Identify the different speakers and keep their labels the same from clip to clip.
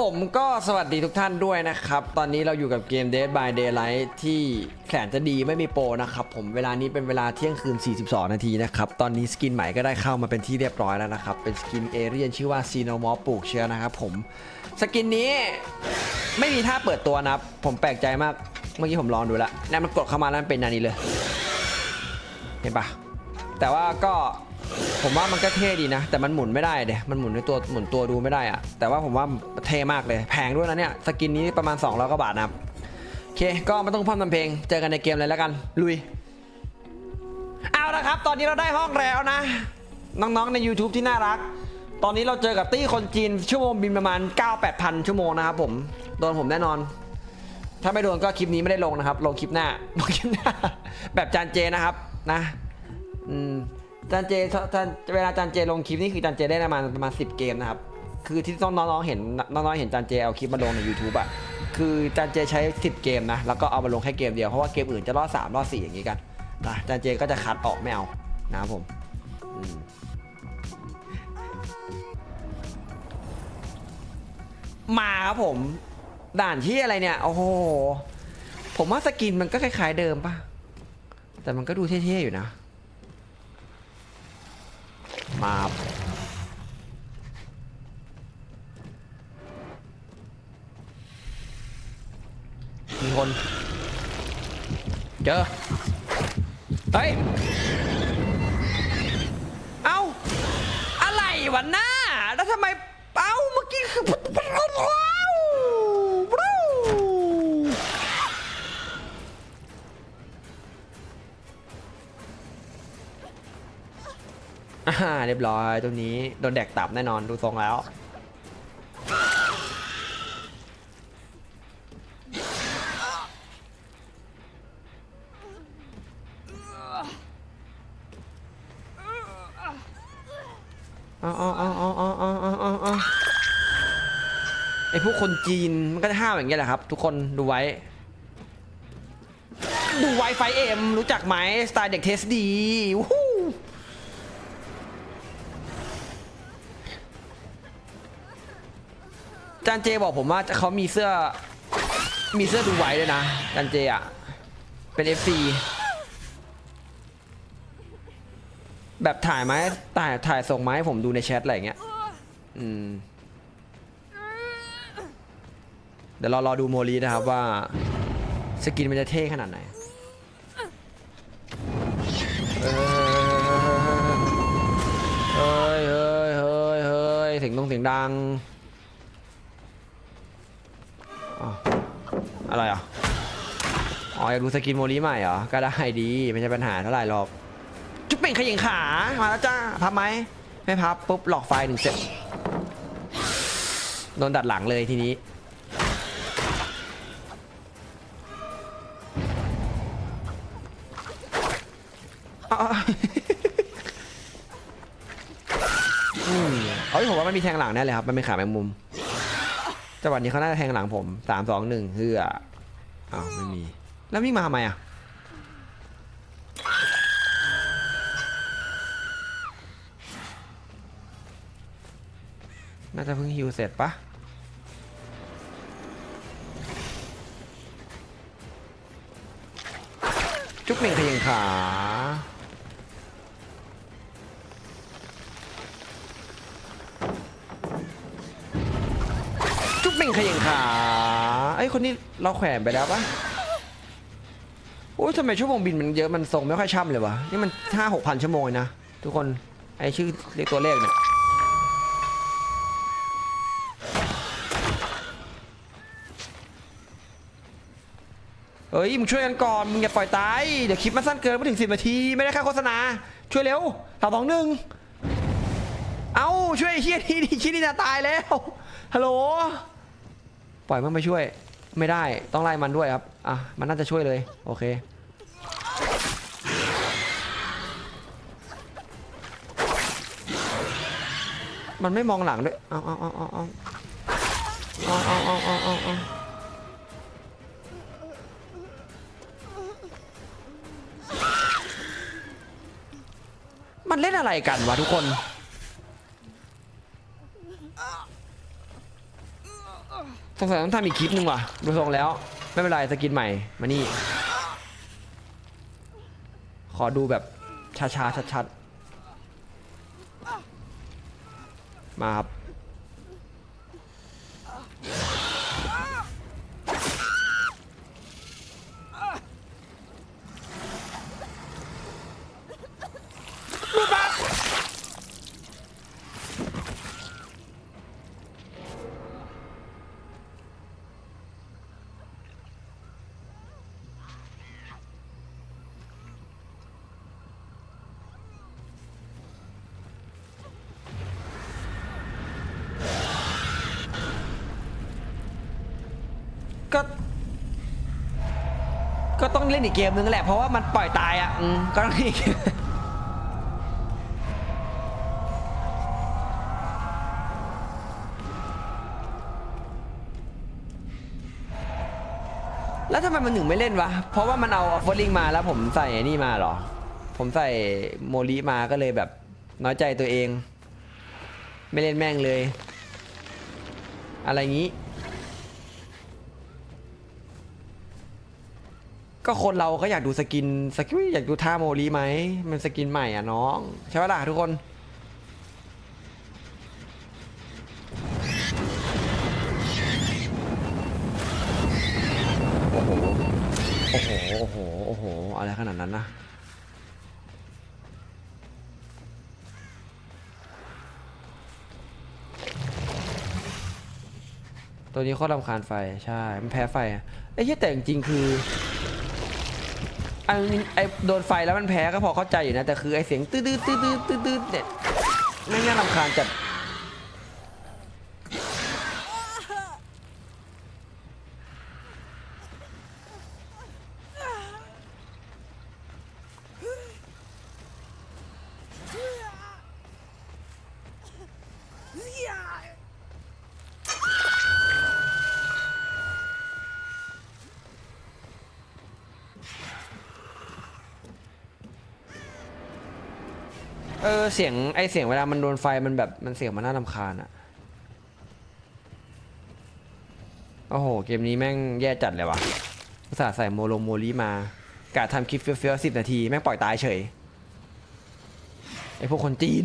Speaker 1: ผมก็สวัสดีทุกท่านด้วยนะครับ ตอนนี้เราอยู่กับเกม Dead by Daylight ที่แสนจะดีไม่มีโปรนะครับผมเวลานี้เป็นเวลาเที่ยงคืน 42 นาทีนะครับ ตอนนี้สกินใหม่ก็ได้เข้ามาเป็นที่เรียบร้อยแล้วนะครับ เป็นสกินเอเรียนชื่อว่าซีโนมอปลูกเชื้อนะครับผม สกินนี้ไม่มีท่าเปิดตัวนะครับ ผมแปลกใจมาก เมื่อกี้ผมลองดูแล้วแล้วมันกดเข้ามาแล้วมันเป็นอันนี้เลย เห็นปะแต่ว่าก็ ผมว่ามันก็เท่ดีนะ แต่มันหมุนไม่ได้เดยมันหมุนในตัวหมุนตัวดูไม่ได้อะแต่ว่าผมว่าเท่มากเลยแพงด้วยนะเนี่ยสกินนี้ประมาณ200กว่าบาทนะครับโอเค ก็ไมาต้องพร่ำทำเพลง เจอกันในเกมเลยแล้วกันลุยเอาละครับ ตอนนี้เราได้ห้องแล้วนะ น้องๆใน YouTube ที่น่ารัก ตอนนี้เราเจอกับตี้คนจีนชั่วโมงบินประมาณ 9-8พันชั่วโมงนะครับผมโดนผมแน่นอนถ้าไม่โดนก็คลิปนี้ไม่ได้ลงนะครับ ลงคลิปหน้าลงคลิปหน้า แบบจานเจนะครับนะ อืม จานเจจานเวลาจานเจลงคลิปนี่คือจานเจได้ประมาณประมาณสิเกมนะครับ คือที่น้องๆเห็นน้องๆเห็นจานเจเอาคลิปมาลงใน YouTube อะ คือจานเจใช้ 10 เกมนะ แล้วก็เอามาลงแค่เกมเดียว เพราะว่าเกมอื่นจะรอด3รอด4อย่างนี้กันนะจานเจก็จะคัดออกไม่เอานะครับผมมมาครับผม ด่านที่อะไรเนี่ย โอ้โห ผมว่าสกินมันก็คล้ายๆเดิมปะแต่มันก็ดูเท่ๆอยู่นะ มามีคน เจอ เฮ้ย เอ้า อะไรวะหน้า แล้วทำไม เอ้า เมื่อกี้คือาเรียบร้อยตัวนี้โดนแดกตับแน่นอนดูทรงแล้ว เอาเอาเอาเอาเอาเอาเอาเอาเอไอพวกคนจีนมันก็จะห้าวอย่างเงี้ยแหละครับ ทุกคนดูไว้ ดูไวไฟเอ็มรู้จักไหมสไตล์เด็กเทสดีวู้ จานเจบอกผมว่าเขามีเสื้อ มีเสื้อดูไว้ด้วยนะจานเจอะ เป็น FC แบบถ่ายไหมถ่ายถ่ายส่งมาให้ผมดูในแชทอะไรอย่างเงี้ย อืม เดี๋ยวเรารอดูโมลีนะครับว่า สกินมันจะเท่ขนาดไหนเฮ้ยเฮ้ยเฮ้ยเฮ้ยเสียงตรงเสียงดัง อ้าวอะไรอะอ๋ออยากดูสกินโมลีใหม่เหรอ ก็ได้ดีไม่ใช่ปัญหาเท่าไหร่หรอกจุ๊บเป่งขยิงขามาแล้วจ้าพับไหมไม่พับปุ๊บหลอกไฟหนึ่งเสร็จโดนดัดหลังเลยทีนี้อ้าวอืมเอ้ยผมว่ามันมีแทงหลังแน่เลยครับ มันเป็นขาแมงมุม จังหวะนี้เขาน่าจะแทงหลังผมสามสองหนึ่งเฮืออ้าวไม่มี แล้ววิ่งมาทำไมอะน่าจะเพิ่งฮิวเสร็จปะจุ๊บเม่งขยิงขา งขยิงขาไอ้ยคนนี้เราแขวนไปแล้วปะโอ้ยทำไมชั่วโมงบินมันเยอะมันทรงไม่ค่อยช่ำเลยวะนี่มันห้าหกพันชั่วโมงนะ ทุกคนไอ้ชื่อเรียกตัวเลขเนี่ยเฮ้ยมึงช่วยกันก่อนมึงอย่าปล่อยตายเดี๋ยวคลิปมันสั้นเกินไม่ถึงสิบนาทีไม่ได้ค่าโฆษณา ช่วยเร็วสามสองหนึ่งเอ้าช่วยเฮียนี่ดิชินี่จะตายแล้วฮัลโหล ปล่อยมันไปช่วยไม่ได้ต้องไล่มันด้วยครับอะมันน่าจะช่วยเลยโอเคมันไม่มองหลังด้วย เอาเอาเอาเอาเอาเอาเอาเอาเอาเอาเอามันเล่นอะไรกันวะทุกคน สงสัยต้องทำอีกคลิปหนึ่งว่ะดูทรงแล้ว ไม่เป็นไรสกินใหม่มานี่ ขอดูแบบช้าๆชัดๆมาครับ ก็ ก็ต้องเล่นอีกเกมนึงแหละเพราะว่ามันปล่อยตายอะก็ต้องเล่นอีกแล้วทำไมมันถึงไม่เล่นวะ เพราะว่ามันเอาออฟเฟอร์ลิงมาแล้วผมใส่นี่มาเหรอ ผมใส่โมลิมาก็เลยแบบน้อยใจตัวเอง ไม่เล่นแม่งเลย อะไรงี้ ก็คนเราก็อยากดูสกินสกินอยากดูท่าโมลีไหมมันสกินใหม่อะน้อง ใช่ปะล่ะทุกคน โอ้โห โอ้โห โอ้โห โอ้โห อะไรขนาดนั้นนะตัวนี้โคตรำคาญไฟใช่ มันแพ้ไฟอะไอ้เหี้ยแต่จริงๆคือ ไอ้ไอโดนไฟแล้วมันแพ้ก็พอเข้าใจอยู่นะ แต่คือไอ้เสียงตื้อตื้อตื้อตื้อตื้อตื้อเนี่ยไม่งน่ารำคาญจัด ออเสียงไอเสียงเวลามันโดนไฟมันแบบมันเสียงมันน่ารำคาญอะโอ้โห เกมนี้แม่งแย่จัดเลยว่ะอุตส่าห์ใส่โมโลโมลีมากะทำคลิปเฟี้ยวๆสิบนาที แม่งปล่อยตายเฉยไอพวกคนจีน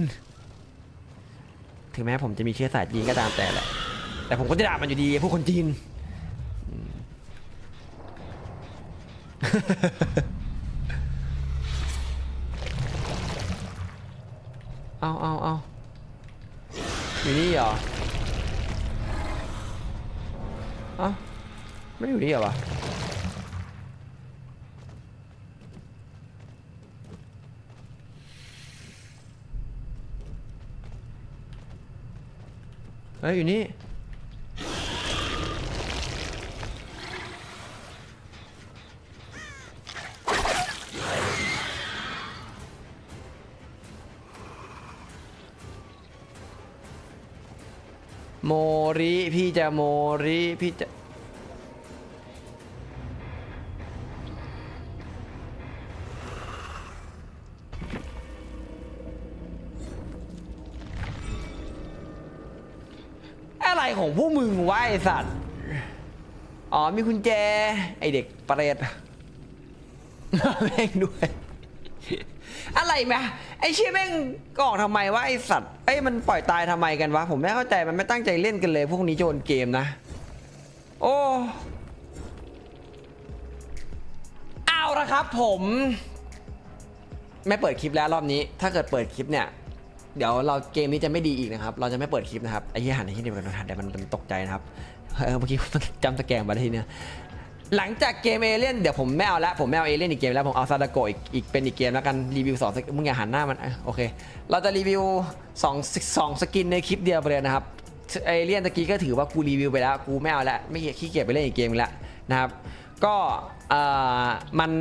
Speaker 1: ถึงแม้ผมจะมีเชื้อสายจีนก็ตามแต่แหละ แต่ผมก็จะด่ามันอยู่ดีไอพวกคนจีน เอาเอาเอาอยู่นี่เหรอเอ้าไม่อยู่นี่เหรอวะเฮ้ยอยู่นี่ โมริพี่จะโมริพี่จะอะไรของพวกมึงวะไอสัตว์ อ๋อมีกุญแจ ไอเด็กเปรตแม่งด้วย อะไรไหมไอเชี่ยแม่งกออกทำไมวะไอสัตว์ อยมันปล่อยตายทำไมกันวะ ผมไม่เข้าใจมันไม่ตั้งใจเล่นกันเลยพวกนี้โจนเกมนะ โอ้เอาละครับผม ไม่เปิดคลิปแล้วรอบนี้ ถ้าเกิดเปิดคลิปเนี่ย เดี๋ยวเราเกมนี้จะไม่ดีอีกนะครับ เราจะไม่เปิดคลิปนะครับไอ้ที่หันไอ้ที่เดียวกันหันแต่มันมันตกใจนะครับเออเมื่อกี้มันจำสแกนมาทีเนี่ย หลังจากเกมเอเลี่ยนเดี๋ยวผมไม่เอาละผมไม่เอาเอเลี่ยนอีกเกมแล้วผมเอาซาดาโกอีกอีกเป็นอีกเกมแล้วกันรีวิวสองมึงอย่าหันหน้ามันโอเค เราจะรีวิวสองสองสกินในคลิปเดียวไปเลยนะครับเอเลี่ยนตะกี้ก็ถือว่ากูรีวิวไปแล้วกูไม่เอาละไม่ขี้เกียจไปเล่นอีกเกมแล้วนะครับก็มัน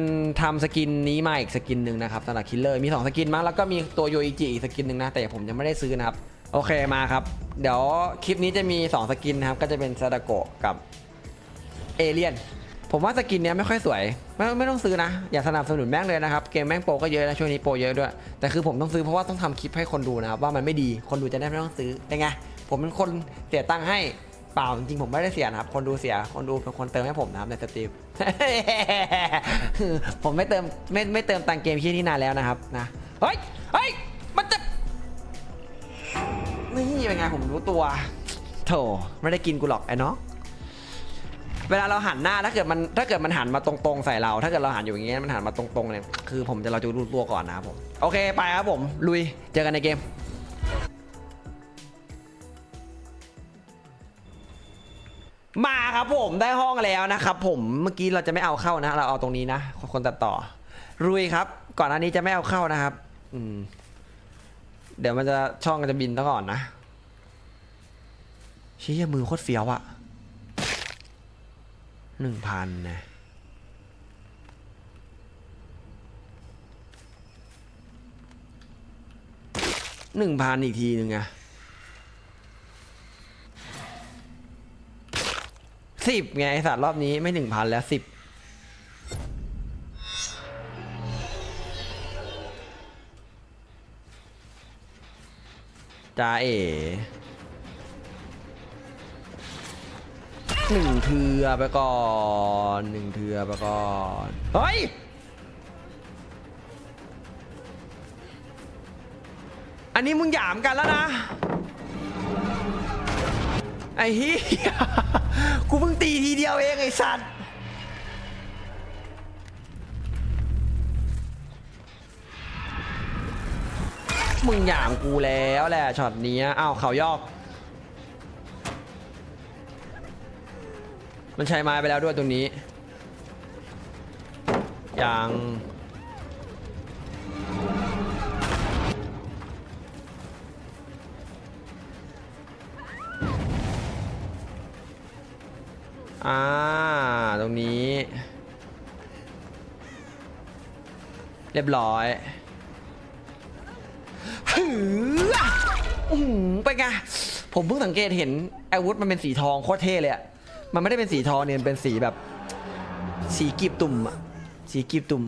Speaker 1: ทำสกินนี้มาอีกสกินหนึ่งนะครับสำหรับคิลเลอร์มีสองสกินมั้งแล้วก็มีตัวโยอิจิอีกสกินหนึ่งนะ แต่ผมยังไม่ได้ซื้อนะครับ โอเคมาครับ เดี๋ยวคลิปนี้จะมีสองสกินนะครับ ก็จะเป็นซาดาโกะกับเอเลียน ผมว่าสกินเนี้ยไม่ค่อยสวยไม่ไม่ต้องซื้อนะ อย่าสนับสนุนแม่งเลยนะครับ เกมแม่งโปรก็เยอะนะช่วงนี้โปรเยอะด้วย แต่คือผมต้องซื้อเพราะว่าต้องทำคลิปให้คนดูนะครับว่ามันไม่ดีคนดูจะได้ไม่ต้องซื้อเป็นไงผมเป็นคนเสียตังค์ให้เปล่าจริงผมไม่ได้เสียนะครับ คนดูเสียคนดูเป็นคนเติมให้ผมนะครับในสตรีมผมไม่เติมไม่ไม่เติมตังเกมที่นี่นานแล้วนะครับนะเฮ้ยเฮ้ยมันจะนี่เป็นไงผมรู้ตัวโถไม่ได้กินกูหรอกไอ้น้อง เวลาเราหันหน้าถ้าเกิดมันถ้าเกิดมันหันมาตรงๆใส่เรา ถ้าเกิดเราหันอยู่อย่างเงี้ยมันหันมาตรงๆเนี่ยคือผมจะเราจะรู้ตัวก่อนนะครับผมโอเคไปครับผมลุยเจอกันในเกมมาครับผมได้ห้องแล้วนะครับผมเมื่อกี้เราจะไม่เอาเข้านะ เราเอาตรงนี้นะ คนตัดต่อรุยครับ ก่อนหน้านี้จะไม่เอาเข้านะครับ อืม เดี๋ยวมันจะช่องมันจะบินซะก่อนนะชี้ยมือโคตรเฟี้ยวอะ หนึ่งพันนะ หนึ่งพันอีกทีหนึ่งอะสิบไงไอสัตว์รอบนี้ไม่หนึ่งพันแล้วสิบจ้าเอ๋ หนึ่งเทือไปก่อนหนึ่งเทือไปก่อนเฮ้ยอันนี้มึงหยามกันแล้วนะไอ้เฮียกูเพิ่งตีทีเดียวเองไอ้สัตว์มึงหยามกูแล้วแหละช็อตนี้อ้าวเขายอก มันใช้ไม้ไปแล้วด้วยตรงนี้ อยังอ่า ตรงนี้ เรียบร้อยหืออื้อหือไปนไง ผมเพิ่งสังเกตเห็นอาวุธมันเป็นสีทองโคตรเท่เลยอะ มันไม่ได้เป็นสีทองเนี่ยเป็นสีแบบ สีกีบตุ่มอะสีกีบตุ่ม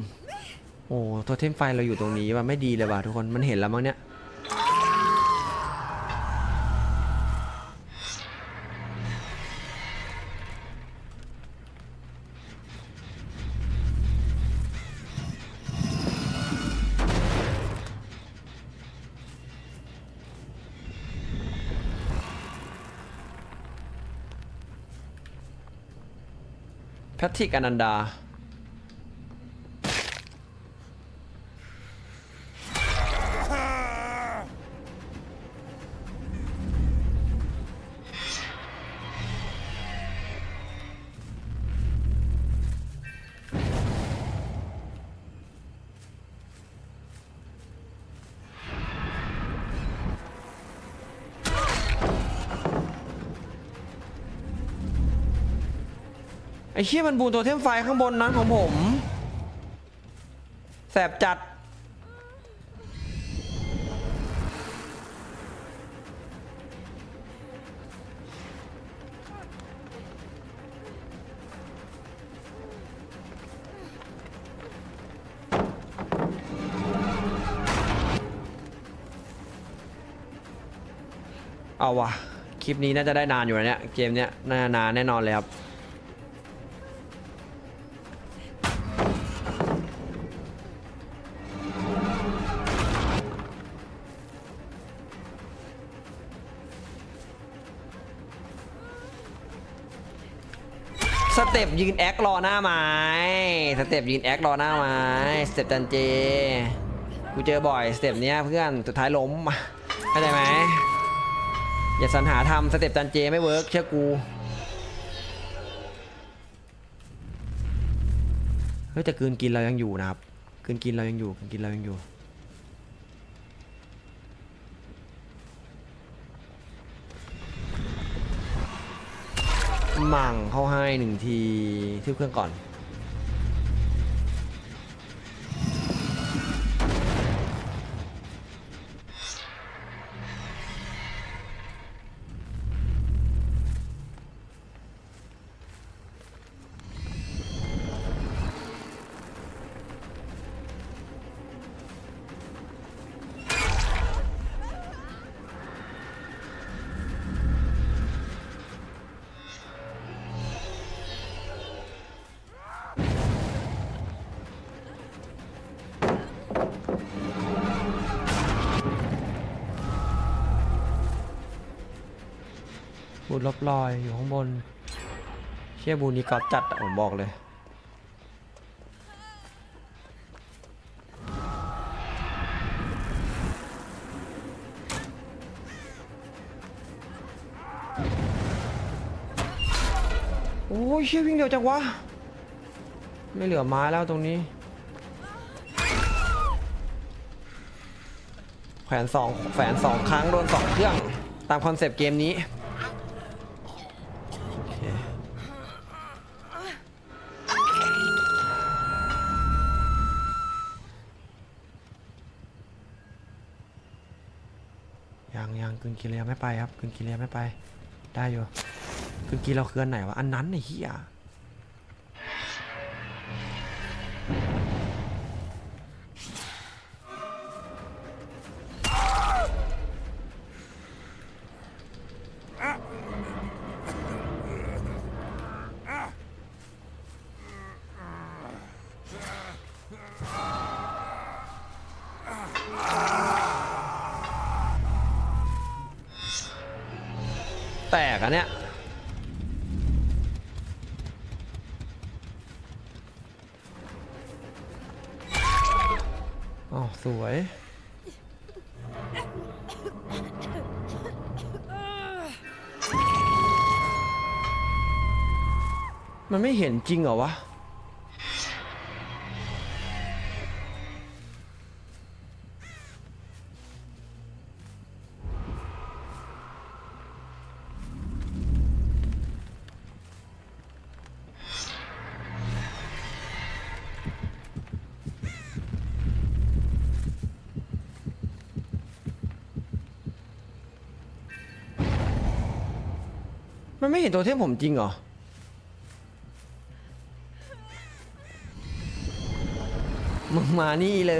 Speaker 1: โอ้โทเทมไฟเราอยู่ตรงนี้ว่าไม่ดีเลยว่ะทุกคนมันเห็นแล้วมั้งเนี่ย ทริกอนันดา เชี่ยมันบูนตัวเทมไฟข้างบนนั้นของผม แสบจัด เอาวะคลิปนี้น่าจะได้นานอยู่นะเนี่ย เกมเนี้ยน่านานแน่นอนเลยครับ สเต็ปยืนแอครอหน้าไม้ สเต็ปยืนแอครอหน้าไม้ สเต็ปจันเจ กูเจอบ่อยสเต็ปเนี้ยเพื่อน สุดท้ายล้มเข้าใจไหม อย่าสรรหาทำสเต็ปจันเจไม่เวิร์กเชื่อกู เฮ้ยแต่กืนกินเรายังอยู่นะครับกืนกินเรายังอยู่กืนกินเรายังอยู่ มั่งเข้าให้หนึ่งทีที่เครื่องก่อน บูลบลอยอยู่ข้างบน เชี่ยบูนี้ก็จัดอะผมบอกเลย โอ้ยเชี่ยวิ่งเร็วจังวะ ไม่เหลือไม้แล้วตรงนี้ แขวนสองแขวนสองครั้งโดนสองเครื่อง ตามคอนเซปต์เกมนี้ กิเลยังไม่ไปครับกึนกิเลยังไม่ไป ได้อยู่กึนกิเราเคลื่อนไหนวะ อันนั้นไอ้เหี้ย อะเนี้ยอ๋อสวย มันไม่เห็นจริงเหรอวะ ไม่เห็นตัวเทพผมจริงเหรอ มึงมานี่เล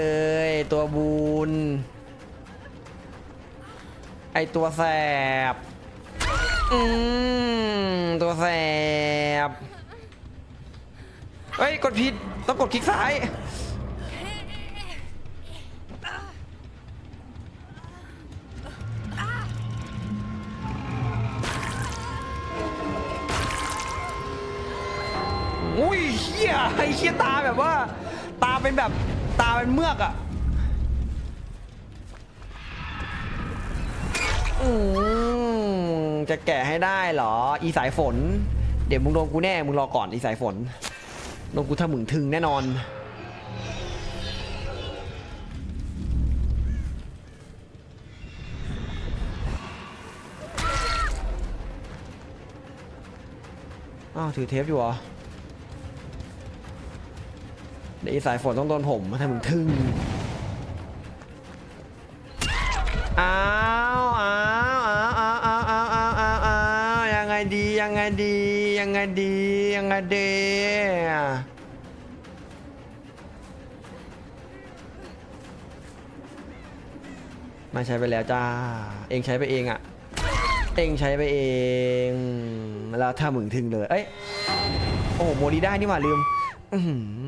Speaker 1: ย ตัวบูน ไอตัวแสบ อืม ตัวแสบ เฮ้ย กดผิด ต้องกดคลิกซ้าย ยไอ้ยตาแบบว่า ตาเป็นแบบตาเป็นเมือกอะ่ะอืมจะแกะให้ได้เหรอ อีสายฝน เดี๋ยวมึงโดนกูแน่มึงรอก่อนอีสายฝนโดนกูทะมึงถึงแน่นอนอ้าวถือเทปอยู่เหรอ เดี๋ยวอีสายฝนต้องโดนผมถ้ามึงทึ่ง อ้าวอ้าวอ้าวอ้าวอ้าวอ้าวอ้าวอ้าวอ้าวยังไงดียังไงดียังไงดียังไงดีมาใช้ไปแล้วจ้า เองใช้ไปเองอะเองใช้ไปเอง แล้วถ้ามึงถึงเลย เอ้ย โอ้โหโมดีได้นี่หว่าลืม อื้อหือ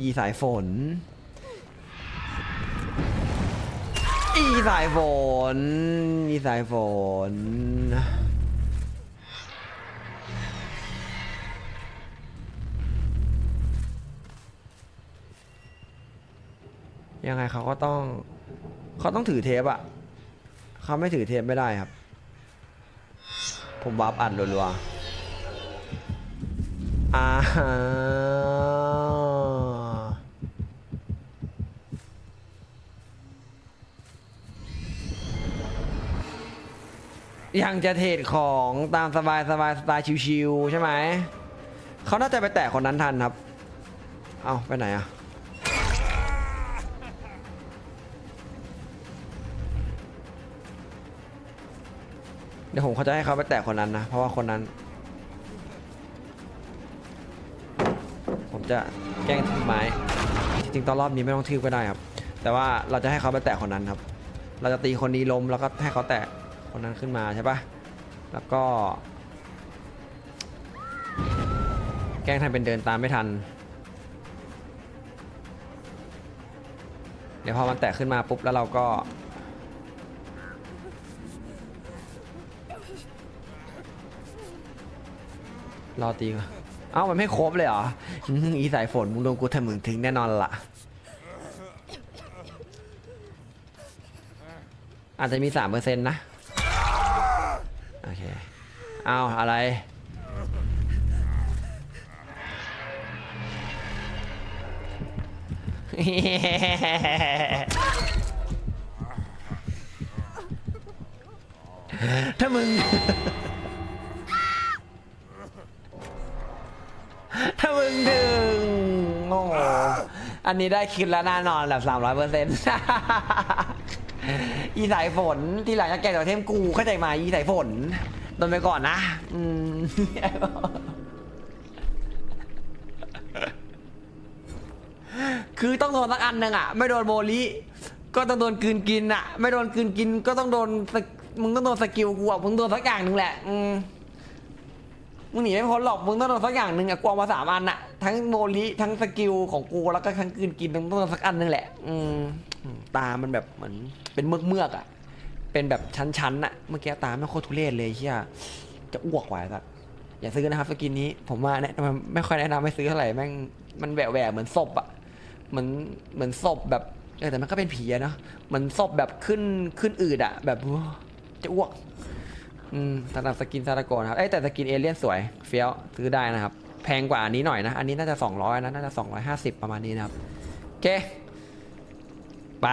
Speaker 1: อีสายฝนอีสายฝนอีสายฝนยังไงเขาก็ต้องเขาต้องถือเทปอะเขาไม่ถือเทปไม่ได้ครับ ผมวาร์ปอัดรัวๆอ่า ยังจะเทรดของตามสบายสบายสไตล์ชิวๆใช่ไหม เขาน่าจะไปแตะคนนั้นทันครับ เอาไปไหนอะเดี๋ยวผมเขาจะให้เขาไปแตะคนนั้นนะ เพราะว่าคนนั้น ผมจะแกล้งทืบไม้จริงๆตอนรอบนี้ไม่ต้องทืบก็ได้ครับ แต่ว่าเราจะให้เขาไปแตะคนนั้นครับ เราจะตีคนนี้ล้มแล้วก็ให้เขาแตะ คนนั้นขึ้นมาใช่ปะแล้วก็ แกล้งทำเป็นเดินตามไม่ทัน เดี๋ยวพอมันแตะขึ้นมาปุ๊บแล้วเราก็ รอตีก่อนเอ้ามันไม่ครบเลยเหรอ อีสายฝนมึงโดนกูทำมึงถึงแน่นอนล่ะอาจจะมีสามเปอร์เซ็นต์นะ อาอะไร ถ้ามึง ถ้ามึงดึงโอ้โหอันนี้ได้คิดแล้วแน่นอนแบบสามร้อยเปอร์เซ็นต์อีสายฝนที่หลังจากแกจากเทมกูเข้าใจไหมอีสายฝน โดนไปก่อนนะ อืมคือต้องโดนสักอันหนึ่งอะ ไม่โดนโมลิก็ต้องโดนกืนกินอะ ไม่โดนกืนกิน ก็ต้องโดนสกมึงต้องโดนสกิลกูอะมึงโดนสักอย่างหนึ่งแหละ อืมมึงหนีไม่พ้นหรอกมึงต้องโดนสักอย่างหนึ่งอะกวางมาสามอันอะทั้งโมลิทั้งสกิลของกูแล้วก็ทั้งกืนกินมึงต้องโดนสักอันหนึงแหละ อืมตามันแบบเหมือนเป็นเมือกเมือกๆอะ เป็นแบบชั้นๆอะเมื่อกี้ตาไม่งโคตรทุเรศเลยเฮียจะอ้วกไว้สักอย่าซื้อนะครับสกินนี้ ผมว่าแนะนไม่ค่อยแนะนำให้ซื้อเท่าไหร่แม่งมันแหวะแหวะเหมือนศพอะเหมือนเหมือนศพแบบเออแต่มันก็เป็นผีอะเนาะเหมือนศพแบบขึ้นขึ้นอืดอะแบบจะอ้วกอืมสำหรับสกินซาตาโกนะครับเอ้ยแต่สกินเอเลี่ยนสวยเฟี้ยวซื้อได้นะครับ แพงกว่าอันนี้หน่อยนะ อันนี้น่าจะ 200นะน่าจะ 250 ประมาณนี้นะครับโอเคไป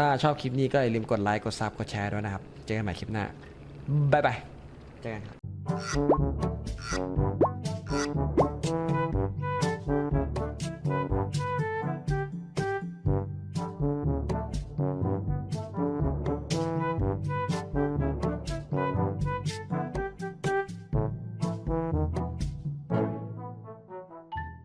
Speaker 1: ถ้าชอบคลิปนี้ก็อย่าลืมกดไลค์ กดซับ กดแชร์ด้วยนะครับ เจอกันใหม่คลิปหน้า บ๊ายบาย เจอกันครับ